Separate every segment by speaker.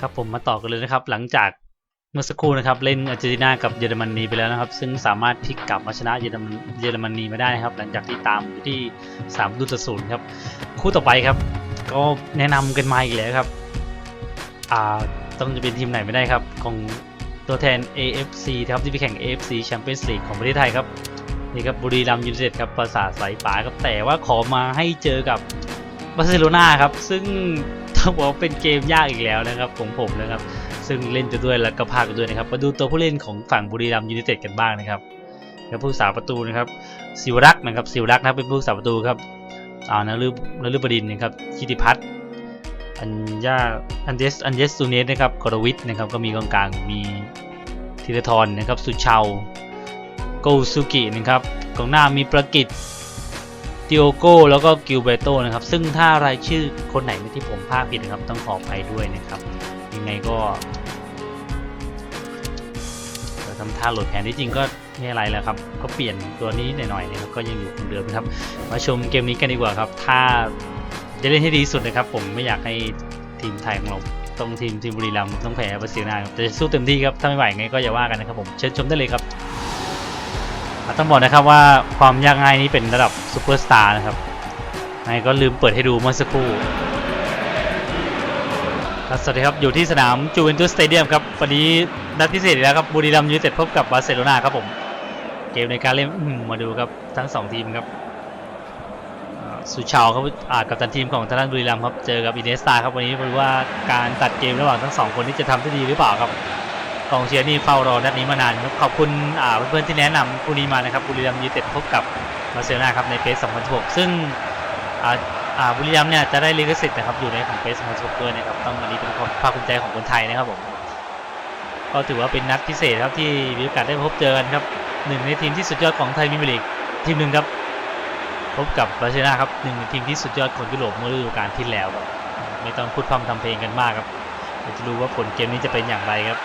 Speaker 1: ครับผมมาต่อกันเลยนะครับ หลังจากเมื่อสักครู่นะครับเล่นอาร์เจนตินากับเยอรมนีไปแล้วนะครับ ซึ่งสามารถพลิกกลับมาชนะเยอรมนเยอรมนีมาได้นะครับ หลังจากที่ตามอยู่ที่3ประตูต่อศูนย์ครับ คู่ต่อไปครับ ก็แนะนำกันมาอีกแล้วครับอ่าต้องจะเป็นทีมไหนไม่ได้ครับ ของตัวแทน AFC ครับที่ไปแข่ง AFC Champions League ของประเทศไทยครับนี่ครับบุรีรัมย์ยูไนเต็ดครับปราสาสายป่าครับแต่ว่าขอมาให้เจอกับ บาร์เซโลนาครับ ซึ่งต้องบอกว่าเป็นเกมยากอีกแล้วนะครับของผมนะครับ ซึ่งเล่นไปด้วยแล้วก็พากไปด้วยนะครับ มาดูตัวผู้เล่นของฝั่งบุรีรัมย์ยูไนเต็ดกันบ้างนะครับแล้วผู้สาประตูนะครับสิวรักษ์นะครับสิวรักษ์นะเป็นผู้สาประตูครับอ่านฤนฤบดินนะครับชิติพัฒน์อัญญาอันเดสอันเดสตูเนสนะครับกรวิทนะครับก็มีกองกลางมีธีรทรนะครับสุชาวโกซุกินะครับกองหน้ามีประกิต ติโอโก้แล้วก็กิลเบโตนะครับ ซึ่งถ้ารายชื่อคนไหนที่ผมพลาดผิดนะครับ ต้องขออภัยด้วยนะครับ ยังไงก็ทำท่าโหลดแผนที่จริงก็ไม่อะไรแล้วครับ ก็เปลี่ยนตัวนี้หน่อยๆนะครับ ก็ยังอยู่คงเดิมนะครับ มาชมเกมนี้กันดีกว่าครับ ถ้าจะเล่นให้ดีสุดนะครับ ผมไม่อยากให้ทีมไทยของเราต้องทีมทีมบุรีรัมย์ต้องแพ้บาร์เซโลนาครับแต่จะสู้เต็มที่ครับ ถ้าไม่ไหวไงก็อย่าว่ากันนะครับผม เชิญชมได้เลยครับ ต้องบอกนะครับว่าความยากง่ายนี้เป็นระดับซูเปอร์สตาร์นะครับไงก็ลืมเปิดให้ดูเมื่อสักครู่สวัสดีครับ อยู่ที่สนามจูเวนตุสสเตเดียมครับ วันนี้นัดพิเศษแล้วครับ บุรีรัมย์ยูไนเต็ดพบกับบาร์เซโลนาครับผม เกมในการเล่นมาดูครับ ทั้งสองทีมครับสุชาวครับอาจกับตันทีมของทางด้านบุรีรัมย์ครับ เจอกับอินเนสตาครับวันนี้ไม่รู้ว่าการตัดเกมระหว่างทั้งสองคนนี้จะทำได้ดีหรือเปล่าครับ กองเชียร์นี่เฝ้ารอนัดนี้มานานครับขอบคุณเพื่อนๆที่แนะนำคู่นี้มานะครับบุรีรัมย์ยูเต็ดพบกับบาร์เซโลนาครับในเฟส2016ซึ่งบุรีรัมย์เนี่ยจะได้ลิขสิทธิ์นะครับอยู่ในของเฟส2016ด้วยนะครับต้องอันนี้เป็นความภาคภูมิใจของคนไทยนะครับผมก็ถือว่าเป็นนัดพิเศษครับที่มีโอกาสได้พบเจอกันครับหนึ่งในทีมที่สุดยอดของไทยมีเมลีกทีมหนึ่งครับพบกับบาร์เซโลนาครับหนึ่งในทีมที่สุดยอดของยุโรปเมื่อฤดูกาลที่แล้วครับไม่ต้องพูดพร่ำทำเพลงกันมากครับจะรู้ว่าผลเกมนี้จะเป็นอย่างไรครับ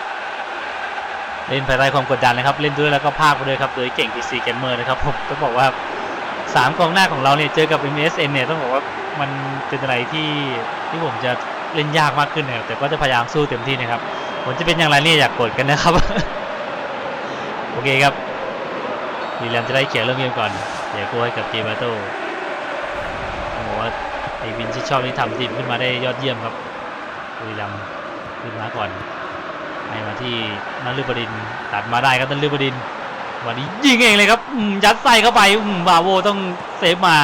Speaker 1: เล่นภายใต้ความกดดันนะครับ เล่นด้วยแล้วก็ภาคไปด้วยครับ โดยเก่ง PC Gamer นะครับผมต้องบอกว่าสามกองหน้าของเราเนี่ยเจอกับ MSN เนี่ยต้องบอกว่ามันเป็นอะไรที่ที่ผมจะเล่นยากมากขึ้นนะครับแต่ก็จะพยายามสู้เต็มที่นะครับผลจะเป็นอย่างไรเนี่ยอยากกดกันนะครับ โอเคครับดีแลมจะได้เขียนเริ่มเกมก่อนเดี๋ยวกูให้กับเกมาโต้ต้องบอกว่าไอวินที่ชอบนี่ทำทีมขึ้นมาได้ยอดเยี่ยมครับบุรีรัมย์ขึ้นมาก่อน ให้มาที่นันลือบดินตัดมาได้ครับนันลือบดิน วันนี้ยิงเองเลยครับยัดใส่เข้าไปบาโวต้องเซฟมา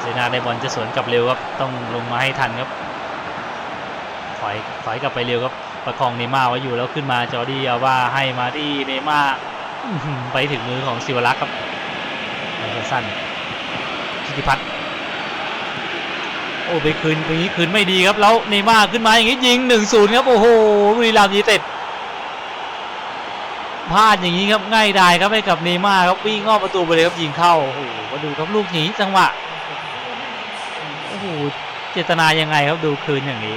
Speaker 1: เซนาได้บอลจะสวนกลับเร็วครับต้องลงมาให้ทันครับถอยถอยกลับไปเร็วครับประคองเนม่าไว้อยู่แล้วขึ้นมาจอร์ดี้อาว่าให้มาที่เนม่าไปถึงมือของศิวรักษ์ครับมันสั้นชิติพัฒน์ โอ้ไปคืนไปนี้คืนไม่ดีครับแล้วเนม่าขึ้นมาอย่างนี้ยิง1นศูนย์ครับ โอ้โหบุรีรัมย์ยูไนเต็ดพลาดอย่างนี้ครับง่ายดายครับให้กับเนม่าครับวิ่งงอประตูไปเลยครับยิงเข้าโอ้โหมาดูครับลูกหนีจังหวะโอ้โหเจตนายังไงครับดูคืนอย่างนี้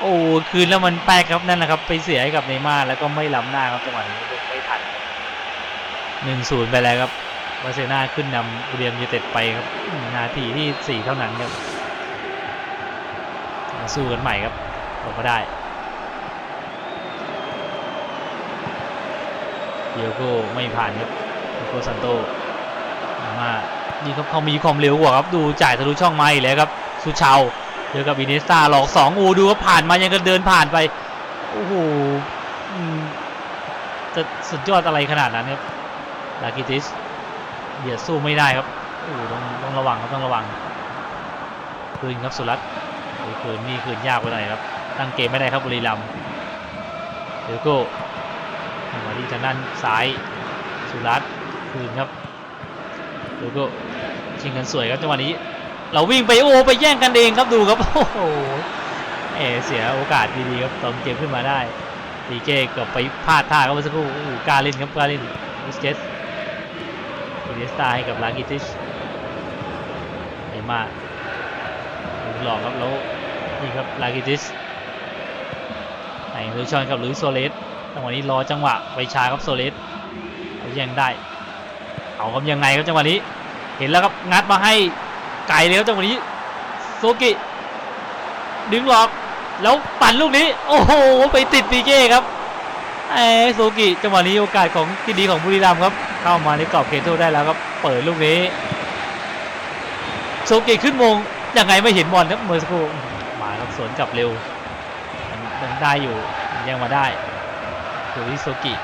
Speaker 1: โอ้คืนแล้วมันแปลกครับนั่นแหละครับ ไปเสียให้กับเนม่าแล้วก็ไม่ล้ำหน้าครับจังหวะนี้ไม่ทันหนึ่งศูนย์ไปแล้วครับบาร์เซโลนาขึ้นนำบุรีรัมย์ยูเต็ดไปครับนาทีที่สี่เท่านั้นครับ สู้กันใหม่ครับออกมาได้เดียโก้ไม่ผ่านครับเดียโก้ซันโตมานี่ครับเขามีความเร็วกว่าครับดูจ่ายทะลุช่องไม้แล้วครับซูชาวเจอกับอินเนสตาหลอกสองอูดูว่าผ่านมายังก็เดินผ่านไปโอ้โหจะสุดยอดอะไรขนาดนั้นครับลากิติสเบียดสู้ไม่ได้ครับโอ้หต้องต้องระวังครับต้องระวังคืนครับสุรัตน์ คืนนี่คืนยากไปหน่อยครับ ตั้งเกมไม่ได้ครับบุรีรัมย์เดี๋ยวก็มาที่ทางด้านซ้ายสุรัตคืนครับเดี๋ยวก็ชิงกันสวยครับจังหวะนี้ เราวิ่งไปโอ้ไปแย่งกันเองครับดูครับโอ้โหเอเสียโอกาสดีๆครับตอนเกมขึ้นมาได้ดีเจกือบไปพลาดท่าครับเมื่อสักครู่กาเล่นครับกาเล่นบุสเกตอินเนสตาให้กับลากิติชเอมา หลอกครับแล้วนี่ครับลากิติสไหนลุยชอนกับลุยโซเลสจังหวะนี้รอจังหวะไปชาครับโซเลสเอายังได้ เอาครับยังไงครับจังหวะนี้ เห็นแล้วครับงัดมาให้ไก่เลยครับจังหวะนี้โซกิดึงหลอกแล้วปั่นลูกนี้ โอ้โหไปติดปีเก้ครับไอ้โซกิจังหวะนี้โอกาสของที่ดีของบุรีรัมย์ครับ เข้ามาในกรอบเขตโทษได้แล้วครับเปิดลูกนี้โซกิขึ้นมง ยังไงไม่เห็นบอลครับเมื่อสักครู่มาครับสวนกลับเร็วยังได้อยู่ยังมาได้ดูที่โซกิ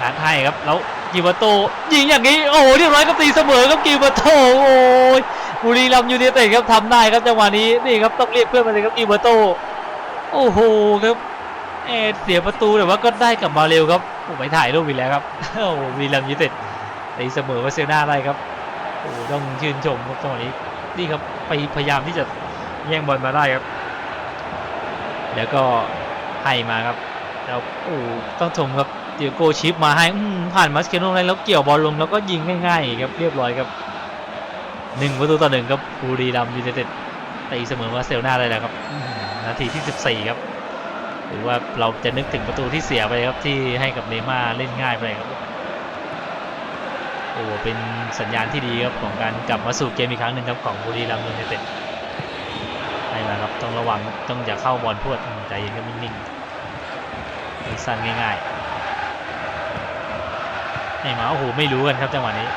Speaker 1: งานให้ครับแล้วกิวาโตยิงอย่างนี้โอ้โหเรียบร้อยครับตีเสมอครับกิวาโตโอ้ยบุรีรัมย์ยูไนเต็ดครับทำได้ครับจังหวะนี้นี่ครับต้องเรียกเพื่อนมาเลยครับกิวาโตโอ้โหครับเอเสียประตูแต่ว่าก็ได้กลับมาเร็วครับผมไปถ่ายรูปอีกแล้วครับโอ้บุรีรัมย์ยูไนเต็ดตีเสมอมาเซลน่าได้ครับโอ้ต้องชื่นชมครับจังหวะนี้ นี่ครับไปพยายามที่จะแย่งบอลมาได้ครับ แล้วก็ให้มาครับแล้วโอ้ต้องชมครับเดียโกชิปมาให้อื้อหือผ่านมัสเคโนเลแล้วเกี่ยวบอลลงแล้วก็ยิงง่ายๆครับเรียบร้อยครับหนึ่งประตูต่อหนึ่งครับบุรีรัมย์ยูไนเต็ดตีเสมอมาเซลนาได้แล้วครับนาทีที่ 14 ครับ หรือว่าเราจะนึกถึงประตูที่เสียไปครับที่ให้กับเนม่าเล่นง่ายไปครับ โอ้โหเป็นสัญญาณที่ดีครับของการกลับมาสู่เกมอีกครั้งหนึ่งครับของบุรีรัมย์ยูไนเต็ดให้มาครับต้องระวังต้องอย่าเข้าบอลพวดใจเย็นครับนิ่งๆสั้นง่ายๆให้มาโอ้โหไม่รู้กันครับจังหวะนี้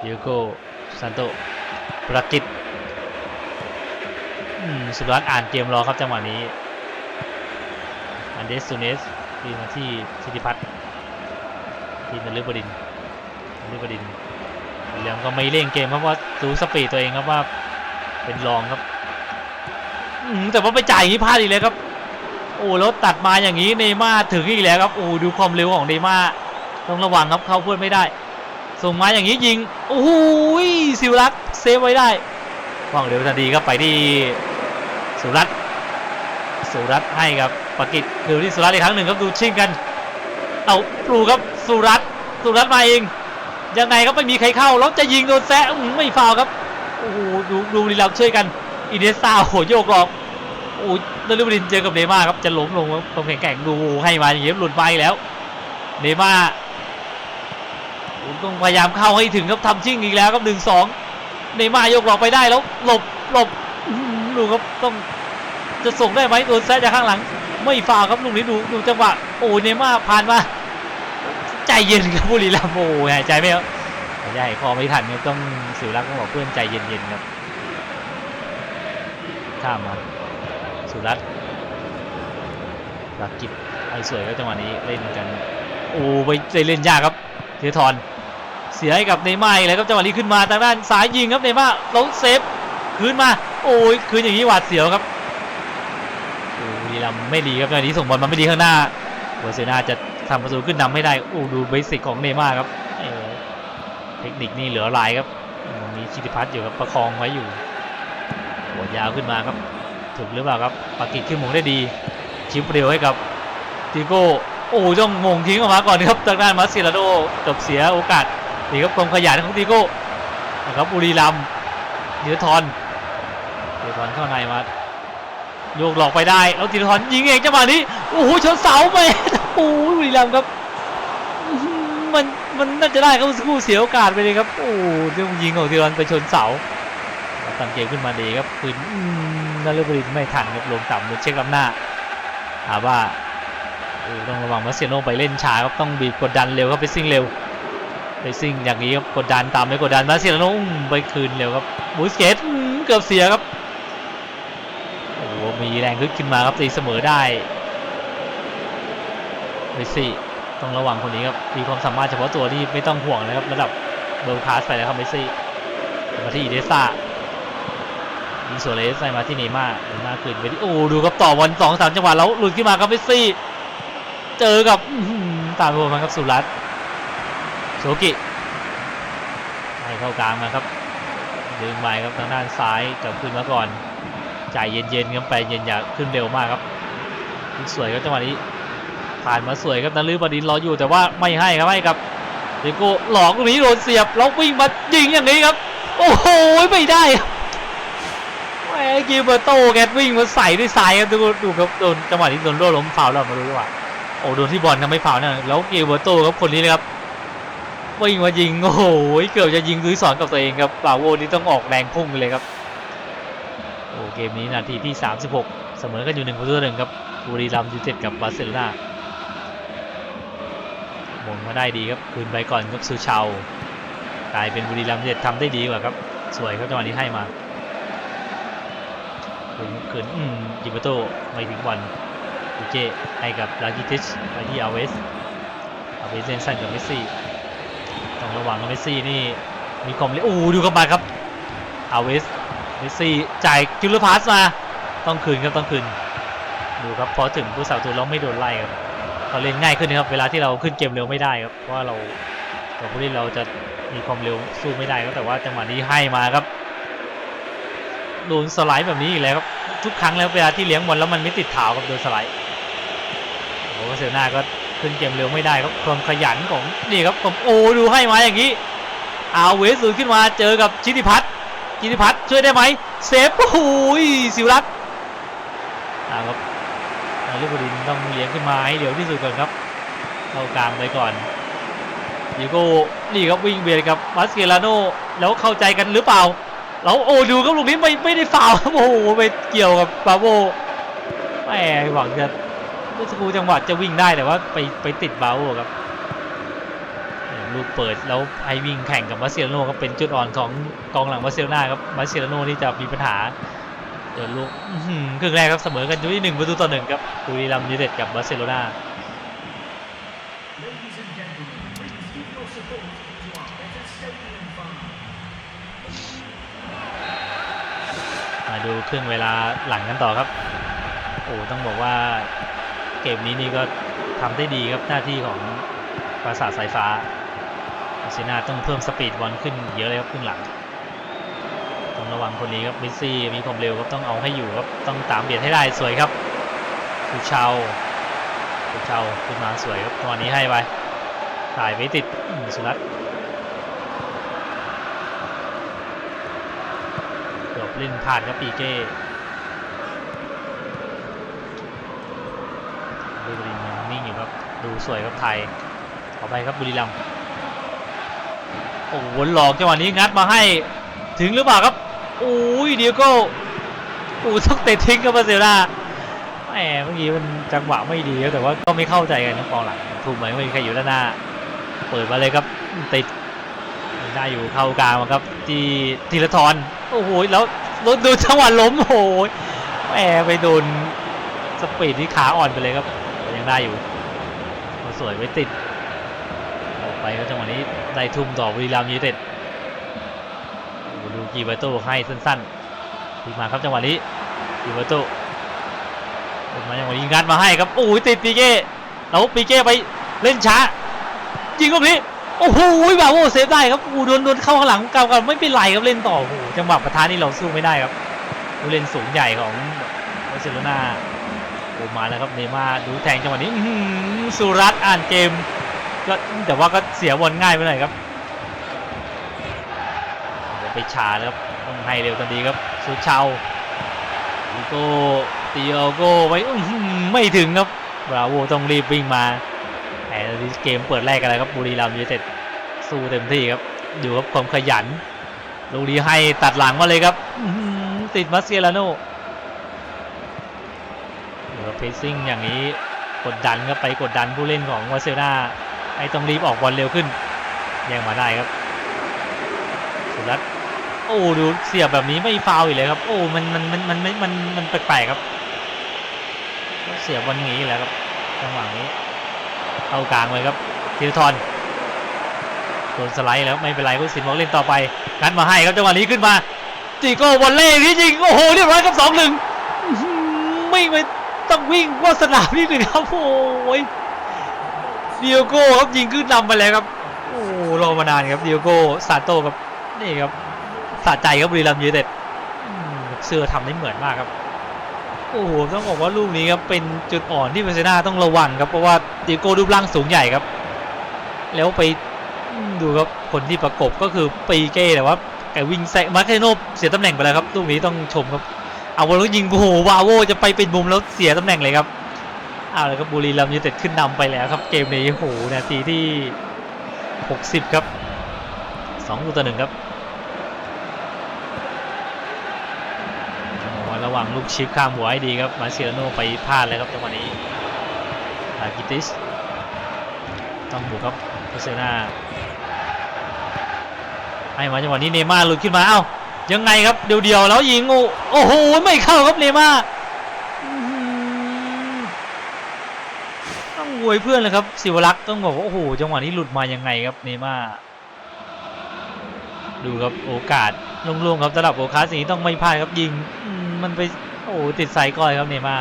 Speaker 1: เดียโกซันโตประกิตอืมสุรัตน์อ่านเกมรอครับจังหวะนี้อันเดสซูเนสดีมาที่ชิติพัฒน์ ทีมนฤบดินทร์นฤบดินเหลืองก็ไม่เร่งเกมครับเพราะว่ารู้สปีดตัวเองครับว่า เป็นรองครับแต่ว่าไปจ่ายอย่างนี้พลาดอีกแล้วครับ โอ้แล้วตัดมาอย่างนี้เนย์ม่าถึงอีกแล้วครับโอ้ดูความเร็วของเนย์ม่าต้องระวังครับเข้าเพื่อนไม่ได้ ส่งมาอย่างนี้ยิงโอ้โหสิวรัตน์เซฟไว้ได้ว่องเร็วทันทีครับไปที่สุรัตสุรัตให้ครับปากิจคือที่สุรัตอีกครั้งหนึ่งครับดูชิงกัน เอาปลูครับ สุรัตสุรัตมาเองยังไงก็ไม่มีใครเข้าแล้วจะยิงโดนแซะไม่ฟาวครับโอ้โหดูดูรีลัมย์ช่วยกันอินเดซ่าโอ้โหโยกหลอกโอ้โหนฤบดินเจอกับเนม่าร์ครับจะล้มลงครับต้องแข็งแกร่งดูให้มาอย่างนี้หลุดไปแล้วเนม่าร์ต้องพยายามเข้าให้ถึงครับทำชิ่งอีกแล้วครับหนึ่งสองเนม่าร์โยกหลอกไปได้แล้วหลบหลบดูครับต้องจะส่งได้ไหมโดนแซะจากข้างหลัง ไม่ฟาวครับลูกนี้ดูดูจังหวะโอ้เนม่าร์ผ่านมา ใจเย็นครับบุรีรัมย์โอ้ยหายใจไม่ออกหายใจคอไม่ทันครับต้องสิวรักษ์ต้องบอกเพื่อนใจเย็นๆครับข้ามมาสุรัตน์รักกิจไอ้สวยก็จังหวะนี้เล่นกันโอ้ไปเล่นยากครับเททอนเสียให้กับเนม่าร์อีกแล้วครับจังหวะนี้ขึ้นมาทางด้านซ้ายยิงครับเนม่าแล้วเซฟคืนมาโอ้ยคืนอย่างนี้หวาดเสียวครับบุรีรัมย์ไม่ดีครับจังหวะนี้ส่งบอลมาไม่ดีข้างหน้าเบอร์เซนาจะ ทำประตูขึ้นนำให้ได้โอ้ดูเบสิกของเนม่าครับเเทคนิคนี่เหลือหลายครับมีชิติพัฒน์อยู่ครับประคองไว้อยู่หัวยาวขึ้นมาครับถูกหรือเปล่าครับปากิจขึ้นมงได้ดี ชิปเร็วให้กับติโก้โอ้ต้องมงทิ้งออกมาก่อนครับทางด้านมาสเซราโดเกับเสียโอกาสนี่ครับความขยันของติโก้นะครับบุรีรัมย์เดือทอนเดือทอนเข้าในมา โยกหลอกไปได้แล้วธีรทรยิงเองจังหวะนี้โอ้โหชนเสาไปโอ้โหบุรีรัมย์ครับมันมันน่าจะได้ครับเมื่อสักครู่เสียโอกาสไปเลยครับโอ้โหเรื่องยิงของธีรทรไปชนเสาตั้งเกมขึ้นมาดีครับคืนอืมนฤบดินทไม่ทันครับลงต่ำลงเช็คลำหน้าถาว่าต้องระวังมาเซโนไปเล่นช้าครับต้องบีบกดดันเร็วครับไปซิ่งเร็วไปซิ่งอย่างนี้ครับกดดันตามไปกดดันมาเซโนไปคืนเร็วครับบุสเกตเกือบเสียครับ มีแรงขึ้นขึ้นมาครับตีเสมอได้เมสซี่ต้องระวังคนนี้ครับมีความสามารถเฉพาะตัวที่ไม่ต้องห่วงนะครับระดับเบลคาสไปแล้วครับเมสซี่มาที่อีเดซ่ายิงโซเลสใส่มาที่เนม่าเนม่าร์คืนไปที่โอ้ดูครับต่อบอลสองสามจังหวะแล้วหลุดขึ้นมาครับเมสซี่ เจอกับตามโดนมาครับสุรัตโซกิให้เข้ากลางมาครับดึงไปครับทางด้านซ้ายกลับขึ้นมาก่อน จ่ายเย็นๆครับไปเย็นอย่าขึ้นเร็วมากครับสวยครับจังหวะนี้ผ่านมาสวยครับนาลือบดินรออยู่แต่ว่าไม่ให้ครับให้กับเดโก้หลอกลูกนี้โดนเสียบแล้ววิ่งมายิงอย่างนี้ครับ โอ้โหไม่ได้แหมกิลเบอร์โตแกวิ่งมาใส่ด้วยซ้ายครับดูดูครับโดนจังหวะที่โดนโดนล้มฟาวล์แล้วมาดูจังหวะโอ้โดนที่บอลครับไม่ฟาวล์นะแล้วกิลเบอร์โตครับคนนี้เลยครับวิ่งมายิงโอ้โหเกือบจะยิงดุยสอนกับตัวเองครับบาโวนี่ต้องออกแรงพุ่งเลยครับ เกมนี้นาทีที่ 36 เสมอกันอยู่1ประตูหนึ่งครับบุรีรัมย์ยูไนเต็ดกับบาร์เซโลนาหมงมาได้ดีครับคืนไปก่อนครับซูชาวกลายเป็นบุรีรัมย์ยูไนเต็ดทำได้ดีกว่าครับ สวยครับจังหวะนี้ให้มาคืนคืนอืมยิงประตูไม่ถึงบอลดูเจให้กับลากิติชไปที่อาเวสอาเวสเล่นสั้นกับเมสซี่ต้องระวังนะเมสซี่นี่มีความเร็วโอ้ดูเข้ามาครับอาเวส เมสซี่จ่ายจุลพาสมาต้องคืนครับต้องคืนดูครับพอถึงผู้สาวตัวเราไม่โดนไล่ครับเราเล่นง่ายขึ้นนะครับเวลาที่เราขึ้นเกมเร็วไม่ได้ครับเพราะว่าเราตัวผู้เล่นเราจะมีความเร็วสู้ไม่ได้ครับแต่ว่าจังหวะนี้ให้มาครับโดนสไลด์แบบนี้อีกแล้วครับทุกครั้งแล้วเวลาที่เลี้ยงบอลแล้วมันไม่ติดเท้าครับโดนสไลด์โอ้โหเซลนาก็ขึ้นเกมเร็วไม่ได้ครับความขยันของนี่ครับผมโอ้ดูให้มาอย่างนี้เอาเวสสูขึ้นมาเจอกับชิติพัฒน์ ชิติพัฒน์ช่วยได้ไหมเซฟโอ้โหสิวรัตน์อ่าครับนายลูกบดินต้องเลี้ยงขึ้นมาให้เร็วที่สุดก่อนครับเข้ากลางไปก่อนดิโก้นี่ครับวิ่งเบียดกับมาสเกลาโนแล้วเข้าใจกันหรือเปล่า แล้วโอ้ดูครับลูกนี้ไม่ไม่ได้ฟาวครับโอ้โหไปเกี่ยวกับบาโบแหมหวังจะเมื่อสักครู่จังหวะจะวิ่งได้แต่ว่าไปไปติดบาโบครับ ลูกเปิดแล้วไอวิ่งแข่งกับมาเกลาโนก็เป็นจุดอ่อนของกองหลังมาเซลนาครับมาเกลาโนนี่จะมีปัญหาเดินลูกครึ่งแรกครับเสมอกันอยู่ที่หนึ่งประตูต่อหนึ่งครับบุรีรัมย์ยูไนเต็ดกับบาร์เซโลนามาดูครึ่งเวลาหลังกันต่อครับ โอ้ต้องบอกว่าเกมนี้นี่ก็ทำได้ดีครับหน้าที่ของปราสาทสายฟ้า อาเซนาต้องเพิ่มสปีดบอลขึ้นเยอะเลยครับครึ่งหลัง ต้องระวังคนนี้ครับมิสซี่มีความเร็วครับต้องเอาให้อยู่ครับต้องตามเบียดให้ได้สวยครับคูเชาคูเชาขึ้นมาสวยครับตอนนี้ให้ไปถ่ายไม่ติดสุรัตน์เกือบเล่นพลาดครับปีเก้ดูบุรีรัมย์นิ่งอยู่ครับดูสวยครับไทยขอไปครับบุรีรัมย์ โอ้โหหลอกจังหวะนี้งัดมาให้ถึงหรือเปล่าครับโอ้ยเดียโก้โอ้ต้องเตะทิ้งครับบาเซลนาแหมเมื่อกี้มันจังหวะไม่ดีแต่ว่าก็ไม่เข้าใจกันนะกองหลังถูกไหมไม่มีใครอยู่ด้านหน้า เปิดมาเลยครับติดได้อยู่เข้ากลางมครับที่ธีรทรโอ้โหแล้วแล้วดูจังหวะล้มโอ้โหแหมไปโดนสปีดที่ขาอ่อนไปเลยครับแต่ยังได้อยู่สวยไว้ติด กไปครับจังหวะนี้ได้ทุ่มต่อบุรีรัมย์ยูไนเต็ดดูกีเบโต้ให้สั้นๆทีมาครับจังหวะนี้กีเบโต้มาจังหวะนี้งัดมาให้ครับโอ้ยติดปีเก้แล้วปีเก้ไปเล่นช้ายิงลูกนี้โอ้โหบาโวเซฟได้ครับโอ้โหโดนโดนเข้าข้างหลังกำกันไม่เป็นไรครับเล่นต่อโอ้โหจังหวะประธานนี่เราสู้ไม่ได้ครับผู้เล่นสูงใหญ่ของบาร์เซโลนาโอ้มาแล้วครับเนม่าดูแทงจังหวะนี้สุรัตน์อ่านเกม ก็แต่ว่าก็เสียบอลง่ายไปหน่อยครับเดี๋ยวไปชาแล้วครับต้องให้เร็วทันทีครับสุชาวดิโก้ติโอโก้ไว้อื้อหือไม่ถึงครับบราโวต้องรีบวิ่งมาแต่เกมเปิดแรกกันแล้วครับบุรีรัมย์ยูไนเต็ดสู้เต็มที่ครับดูครับความขยันลูกนี้ให้ตัดหลังมาเลยครับติดมาเซียลาโนหรือว่าเพซซิ่งอย่างนี้กดดันครับไปกดดันผู้เล่นของวาเซลนา ให้ต้องรีบออกบอลเร็วขึ้นแย่งมาได้ครับ สุรัตโอ้ดูเสียบแบบนี้ไม่ฟาวอีกเลยครับ โอ้มันมันมันมันมันมันมันแปลกๆครับ เสียบอลอย่างนี้อีกแล้วครับจังหวะนี้เข้ากลางเลยครับธีรทรโดนสไลด์แล้วไม่เป็นไรผู้สินบอกเล่นต่อไปงัดมาให้ครับจังหวะนี้ขึ้นมาจีโก้บอลเล่ที่จริงโอ้โหเรียบร้อยครับสองหนึ่งอื้อหือไม่ไปต้องวิ่งว่าสนามนี่เลยครับโอ้ย เดียโก้ครับยิงขึ้นนำไปแล้วครับ โอ้รอมานานครับเดียโก้ซาโตครับนี่ครับสะใจครับบุรีรัมย์ยูไนเต็ดเสื้อทำได้เหมือนมากครับ โอ้โหต้องบอกว่าลูกนี้ครับเป็นจุดอ่อนที่เบเซนาต้องระวังครับเพราะว่าเดียโก้รูปร่างสูงใหญ่ครับ แล้วไปดูครับคนที่ประกบก็คือปีเก้แต่ว่าแกวิ่งแซงมาร์เคโนเสียตำแหน่งไปแล้วครับลูกนี้ต้องชมครับเอาบอลแล้วยิงโอ้โหวาโวจะไปเป็นมุมแล้วเสียตำแหน่งเลยครับ เอาเลยครับบุรีรัมย์ยูเต็ดขึ้นนำไปแล้วครับเกมนี้โหนาทีที่ 60 ครับ2ต่อหนึ่งครับต้องบอกว่างลูกชิปข้ามหัวให้ดีครับมาเซียโนไปพลาดเลยครับจังหวะนี้อากิติสต้องบุกครับเซนาให้มาจังหวะนี้เนม่าหลุดขึ้นมาเอ้ายังไงครับเดียวๆแล้วยิงโอ้โอ้โหไม่เข้าครับเนม่าร์อื้อหือต้องอ วยเพื่อนเลยครับสิวรักษ์ต้องบอกว่าโอ้โหจังหวะนี้หลุดมายังไงครับเนม่าดูครับโอกาสลงๆครับสำหรับโอคาสีต้องไม่พลาดครับยิงมันไปโอ้โหติดไซด์ก้อยครับเนม่า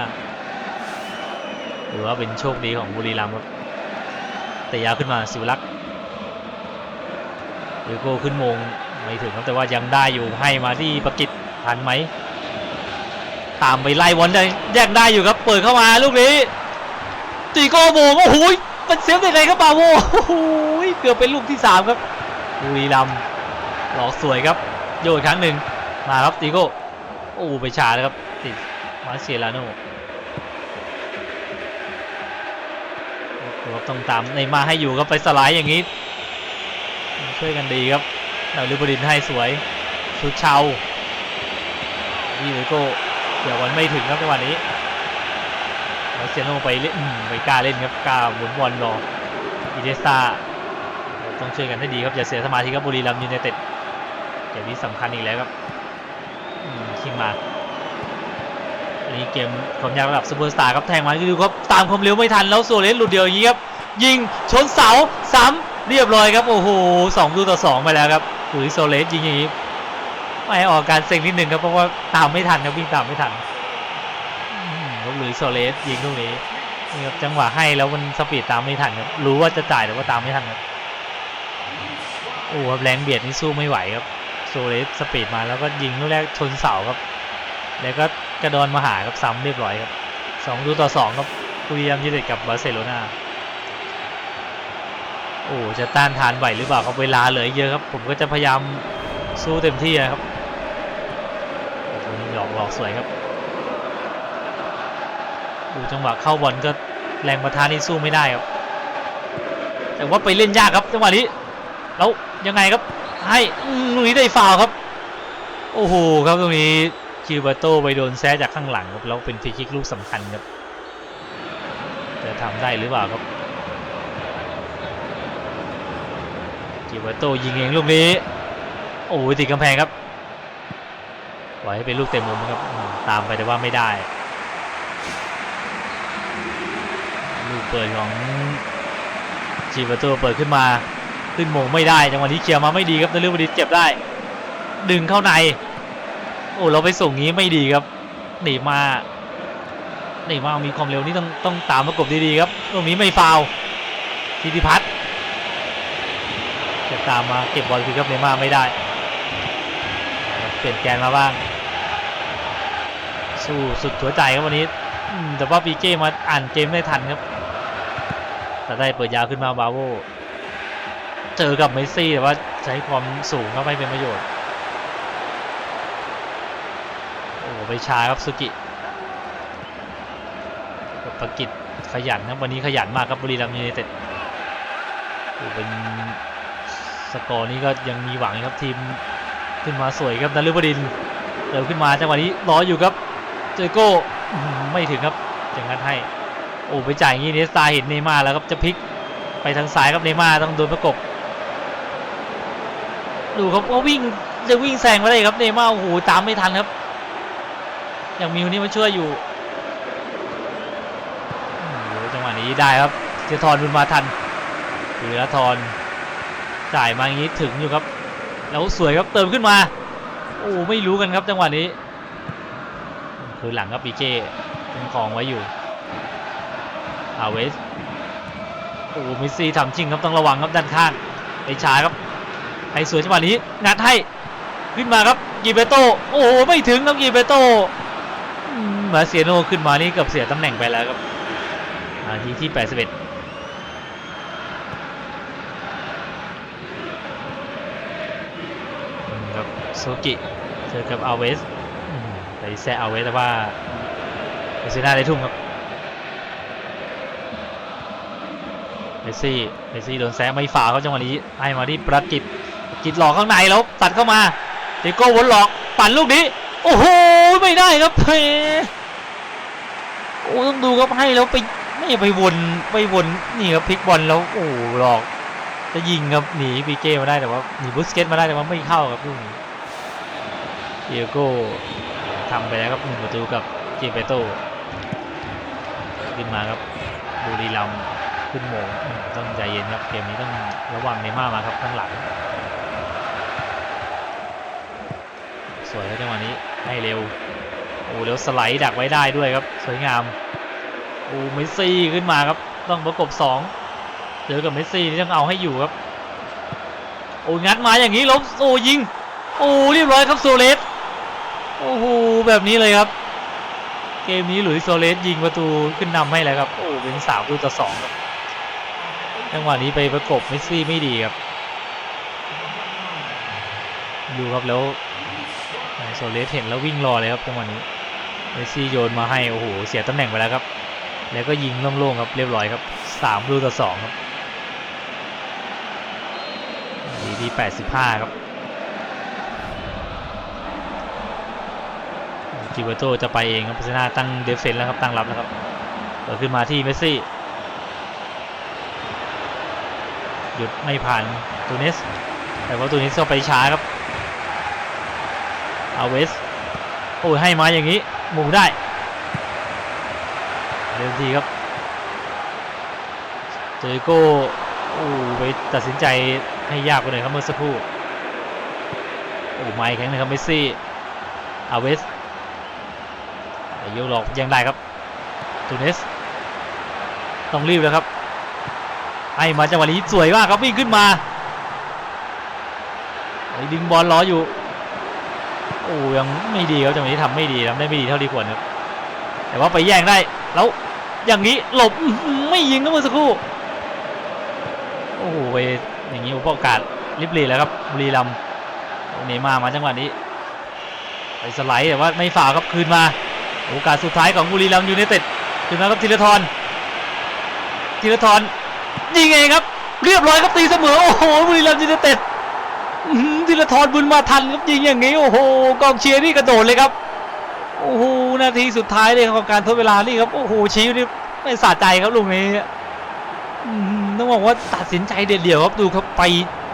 Speaker 1: หรือว่าเป็นโชคดีของบุรีรัมย์ครับแต่ยาวขึ้นมาสิวรักษ์เดโก้ขึ้นมงไม่ถึงครับแต่ว่ายังได้อยู่ให้มาที่ประกิตทันไหมตามไปไล่บอลได้แยกได้อยู่ครับเปิดเข้ามาลูกนี้ ตีโก้โมงโอ้โหมันเซฟได้ไงครับปาโวโอ้โหเกือบเป็นลูกที่สามครับบุรีรัมหลอกสวยครับ โยนครั้งหนึ่งมาครับตีโก้โอ้ไปชาเลยครับติดมาเซียลาโน่โอ้โหครับต้องตามในมาให้อยู่ครับไปสไลด์อย่างนี้ ช่วยกันดีครับดาวลิบดินให้สวยชุดเชาดีเลยโก้เดี๋ยววันไม่ถึงครับจังหวะนี้มา เซียโนไปเล่นไปกล้าเล่นครับกล้าหมุนบอลรออีเดสตาต้องช่วยกันให้ดีครับอย่าเสียสมาธิครับบุรีรัมย์ยูไนเต็ดเกมนี้สำคัญอีกแล้วครับคิงมาอันนี้เกมความยากระดับซูเปอร์สตาร์ครับแทงมาดูครับตามความเร็วไม่ทันแล้วโซเลสหลุดเดียวอย่างนี้ครับยิงชนเสาซ้ำเรียบร้อยครับโอ้โหสองดูต่อสองไปแล้วครับหรือโซเลสยิงอย่างนี้ไม่ออกการเซ็งนิดนึงครับเพราะว่าตามไม่ทันครับวิ่งตามไม่ทัน มลูกหลุยส์โซเลสยิงลูกนี้นี่ครับจังหวะให้แล้วมันสปีดตามไม่ทันครับรู้ว่าจะจ่ายแต่ว่าตามไม่ทันครับโอ้ครับแรงเบียดนี่สู้ไม่ไหวครับโซเลสสปีดมาแล้วก็ยิงลูกแรกชนเสาครับ แล้วก็กระดอนมาหาครับซ้ำเรียบร้อยครับสองดูต่อสองครับบุรีรัมย์ยูเต็ดกับบาร์เซโลนาโอ้จะต้านทานไหวหรือเปล่าครับเวลาเหลืออีกเยอะครับ ผมก็จะพยายามสู้เต็มที่นะครับโอ้โหหลอกหลอกสวยครับ ดูจังหวะเข้าบอลก็แรงประทานนี่สู้ไม่ได้ครับ แต่ว่าไปเล่นยากครับจังหวะนี้ แล้วยังไงครับ ให้ตรงนี้ได้ฟาวครับ โอ้โหครับตรงนี้คิวเบโตไปโดนแซะจากข้างหลังครับแล้วเป็นฟรีคิกลูกสำคัญครับ จะทำได้หรือเปล่าครับคิวเบโตยิงเองลูกนี้ โอ้ยติดกำแพงครับปล่อยให้เป็นลูกเต็มมุมครับ ตามไปแต่ว่าไม่ได้ ลูก เปิดของจีบตัวเปิดขึ้นมา ขึ้นโมงไม่ได้จังหวะนี้เคลียร์มาไม่ดีครับนฤบดินเจ็บได้ ดึงเข้าใน โอ้เราไปส่งงี้ไม่ดีครับหนีมาหนีมามีความเร็วนี่ต้องต้องตามประกบดีๆครับตรงนี้ไม่ฟาวล์ธิติพัฒน์จะตามมาเก็บบอลคือครับเนย์มาไม่ได้ เปลี่ยนแกนมาบ้าง สู้สุดหัวใจครับวันนี้แต่ว่าปีเก้มาอ่านเกมได้ทันครับ แต่ได้เปิดยาวขึ้นมาบาโวเจอกับเมสซี่แต่ว่าใช้ความสูงเข้าไปเป็นประโยชน์ โอ้ไปช้าครับสุกิกับปกิตขยันนะวันนี้ขยันมากครับบุรีรัมย์ยูไนเต็ดโอ้เป็นสกอร์นี้ก็ยังมีหวังครับทีมขึ้นมาสวยครับนฤบดินเติมขึ้นมาจังหวะนี้รออยู่ครับ เจอโก้ไม่ถึงครับอย่างนั้นให้ โอ้ไปจ่ายงี้เนสตาเห็นเนย์มาแล้วครับจะพลิกไปทางซ้ายครับเนย์มาต้องโดนประกบดูครับว่าวิ่งจะวิ่งแซงมาได้ครับเนย์มาโอ้โหตามไม่ทันครับยังมีคนนี้มาช่วยอยู่จังหวะนี้ได้ครับเจทอนบุญมาทันเหลือทอนจ่ายมาอย่างนี้ถึงอยู่ครับ แล้วสวยครับเติมขึ้นมา โอ้ไม่รู้กันครับจังหวะนี้ คือหลังครับปีเก้เป็นของไว้อยู่ อาเวสโอ้มิสซี่ทำจริงครับต้องระวังครับด้านข้างไปช้าครับให้สวยจังหวะนี้งัดให้ขึ้นมาครับกีเบโตโอ้โหไม่ถึงครับกีเบโตมาเซียโนขึ้นมานี่เกือบเสียตำแหน่งไปแล้วครับนาทีที่ 81ครับโซกิเจอกับอาเวสไปแซะอาเวสแต่ว่าเอซิน่าได้ทุ่มครับ มสซี่เมสซี่โดนแซะไม่ฝ่าเขาจังหวะนี้ให้มาที่ประกิตกิตหลอกข้างในแล้วตัดเข้ามาเดโก้วนหลอกปั่นลูกนี้ โอ้โหไม่ได้ครับเฮ้โอ้ต้องดูครับให้แล้วไปไม่ไปวนไปวนนี่ครับพลิกบอลแล้วโอ้หลอก จะยิงครับหนีปีเก้มาได้แต่ว่าหนีบุสเกตมาได้แต่ว่าไม่เข้าครับลูกนี้เดโก้ทำไปแล้วครับหนึ่งประตูกับเจเปโตขึ้นมาครับบุรีรัมย์ขึ้นโมง เย็นครับเกมนี้ต้องระวังในม่ามาครับข้างหลัง สวยครับจังหวะนี้ให้เร็วโอ้แล้วสไลด์ดักไว้ได้ด้วยครับ สวยงามโอ้เมสซี่ขึ้นมาครับ ต้องประกบสองเจอกับเมสซี่นี่ต้องเอาให้อยู่ครับโอ้งัดมาอย่างนี้ลบโอ้ยิงโอ้เรียบร้อยครับโซเลสโอ้โหแบบนี้เลยครับเกมนี้หลุยโซเลสยิงประตูขึ้นนำให้แล้วครับ โอ้เป็นสามประตูต่อสองครับ จังหวะนี้ไปประกบเมสซี่ไม่ดีครับ ดูครับแล้วโซเลสเห็นแล้ววิ่งรอเลยครับจังหวะนี้เมสซี่โยนมาให้โอ้โหเสียตำแหน่งไปแล้วครับ แล้วก็ยิงโล่งๆครับเรียบร้อยครับสามลูกต่อสองครับดีดีแปดสิบห้าครับกิเบโตจะไปเองครับพัฒนาตั้งเดฟเฟนแล้วครับตั้งรับแล้วครับเปิดขึ้นมาที่เมสซี่ หยุดไม่ผ่านตูนิสแต่ว่าตูนิสก็ไปช้าครับอาเวสโอ้ยให้มาอย่างนี้หมูได้เร็วทีครับเจอโก้โอ้ไปตัดสินใจให้ยากไปหน่อยครับเมื่อสักครู่โอ้ไม่แข็งเลยครับเมสซี่อาเวสยกหลอกยังได้ครับตูเนสต้องรีบแล้วครับ ให้มาจังหวะนี้สวยมากครับวิ่งขึ้นมาดึงบอลรออยู่โอ้ยังไม่ดีครับจังหวะนี้ทำไม่ดีทำได้ไม่ดีเท่าที่ควรครับแต่ว่าไปแย่งได้แล้วอย่างนี้หลบไม่ยิงก็เมื่อสักครู่โอ้โหไปอย่างนี้โอกาสริบหรีแล้วครับบุรีรัมย์เนย์มามาจังหวะนี้ ไปสไลด์แต่ว่าไม่ฝ่าครับคืนมา โอกาสสุดท้ายของบุรีรัมย์ยูไนเต็ดคืนมาครับธีรทรธีรทร ยิงเองครับ เรียบร้อยครับตีเสมอ โอ้โหบุรีรัมย์ยูไนเต็ดอื้อหือธีรทรบุญมาทันครับยิงอย่างนี้โอ้โหกองเชียร์นี่กระโดดเลยครับโอ้โหนาทีสุดท้ายเลยของการทดเวลานี่ครับโอ้โหชี้นี่ไม่สะใจครับลูกนี้ต้องบอกว่าตัดสินใจเด็ดเดี่ยวครับดูครับไป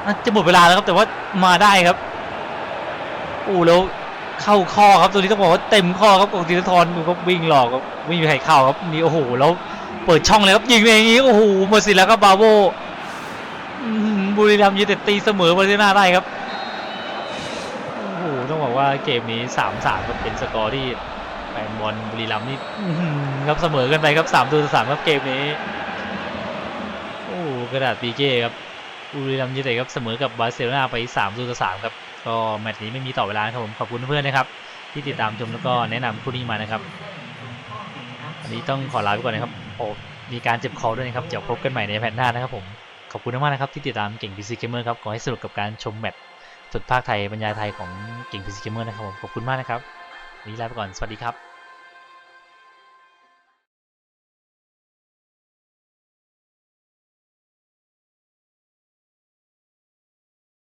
Speaker 1: น่าจะหมดเวลาแล้วครับ แต่ว่ามาได้ครับโอ้แล้วเข้าข้อครับตัวนี้ต้องบอกว่าเต็มข้อครับของธีรทรดูครับวิ่งหลอกครับไม่มีใครเข้าครับนี่โอ้โหแล้ว เปิดช่องเลยครับยิงอย่างนี้โอ้โหหมดสิทธิ์แล้วครับบาโวบุรีรัมย์ยูเต็ดตีเสมอบาร์เซโลนาได้ครับโอ้โหต้องบอกว่าเกมนี้3-3ก็เป็นสกอร์ที่แฟนบอลบุรีรัมย์นี่ครับเสมอกันไปครับ3ตัวต่อ3ครับเกมนี้โอ้โหกระดาษปีเก้ครับบุรีรัมย์ยูเต็ดครับเสมอกับบาร์เซโลนาไป3ตัวต่อ3ครับก็แมตช์นี้ไม่มีต่อเวลาครับผมขอบคุณเพื่อนๆนะครับที่ติดตามชมแล้วก็แนะนำคู่นี้มานะครับวันนี้ต้องขอลาไปก่อนนะครับ โอ้มีการเจ็บคอด้วยนะครับเดี๋ยวพบกันใหม่ในแผนหน้านะครับผมขอบคุณมากนะครับที่ติดตามเก่งพีซิเกมเมอร์ครับขอให้สนุกกับการชมแมตช์ฝึกภาคไทยบรรยายไทยของเก่งพีซิเกมเมอร์นะครับผมขอบคุณมากนะครับวันนี้ลาไปก่อนสวัสดีครับ